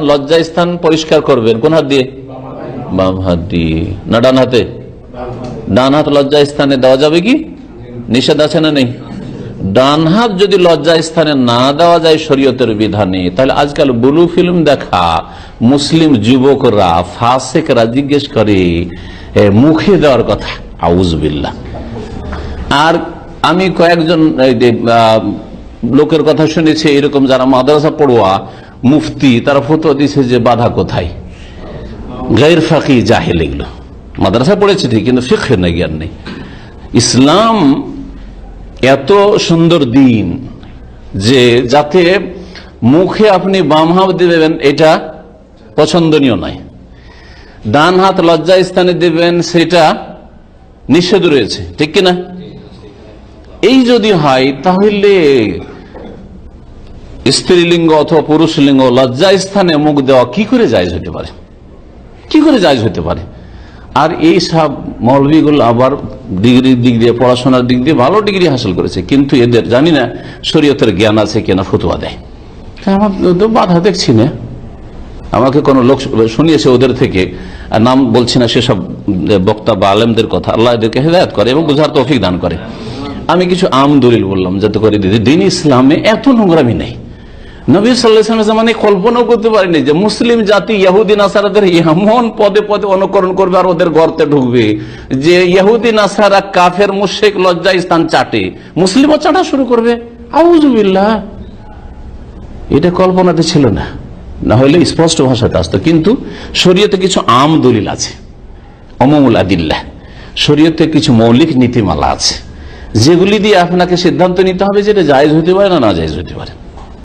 লজ্জা স্থান পরিষ্কার করবেন। কোন হাত দিয়ে? বাম হাত দিয়ে। না, ডান হাতে? ডান হাত লজ্জা স্থানে দেওয়া যাবে কি? নিষেধ আছে না নেই? ডান হাত যদি লজ্জা স্থানে না দেওয়া যায় শরীয়তের বিধানে, তাহলে আজকাল ব্লু ফিল্ম দেখা, মুসলিম যুবকরা, ফাসেকরা জিজ্ঞেস করে মুখে দেওয়ার কথা? আউজবিল্লা আর আমি কয়েকজন লোকের কথা শুনেছি, এরকম যারা মাদ্রাসা পড়ুয়া মুফতি তারা ফটো দিছে যে বাধা কোথায়? গাইর ফাঁকি জাহেল এগুলো। মাদ্রাসা পড়েছে ঠিক কিন্তু ফিখে না জ্ঞান নেই। ইসলাম এত সুন্দর দিন যে যাতে মুখে আপনি বাম হাত দেবেন, এটা পছন্দনীয় নয়। ডান হাত লজ্জা স্থানে দেবেন, সেটা নিষেধ রয়েছে, ঠিক কিনা? এই যদি হয়, তাহলে স্ত্রীলিঙ্গ অথবা পুরুষ লিঙ্গ লজ্জা স্থানে মুখ দেওয়া কি করে জায়জ হতে পারে? কি করে জায়জ হতে পারে? আর এই সব মৌলবীগুলো আবার ডিগ্রির দিক দিয়ে পড়াশোনার দিক দিয়ে ভালো ডিগ্রি হাসিল করেছে, কিন্তু এদের জানি না শরীয়তের জ্ঞান আছে কিনা, ফতুয়া দেয়। আমার তো বাধা দেখছি না। আমাকে কোনো লোক শুনিয়েছে ওদের থেকে নাম বলছি না সেসব বক্তা বা আলেমদের কথা। আল্লাহ এদেরকে হেদায়ত করে এবং বুঝার তৌফিক দান করে। আমি কিছু আম দলিল বললাম, যাতে করে দিদি, দিন ইসলামে এত নোংরামি নেই। নবী সাল্লাহ জামানে কল্পনাও করতে পারিনি যে মুসলিম জাতি ইয়াহুদ্দিন আসারাদের এমন পদে পদে অনুকরণ করবে আর ওদের গর্তে ঢুকবে যে ইয়াহুদ্দিন আসারা কাফের মুশেক লজ্জা স্থান চাটে। মুসলিমও চাটা শুরু করবে। আউজুবিল্লাহ এটা কল্পনাতে ছিল না। না হলে স্পষ্ট ভাষাতে আসতো। কিন্তু শরীয়তে কিছু আম দলিল আছে। অমমুল আদিল্লাহ। শরীয়তে কিছু মৌলিক নীতিমালা আছে। যেগুলি দিয়ে আপনাকে সিদ্ধান্ত নিতে হবে যেটা জায়জ হতে পারে না না জায়জ হতে পারে।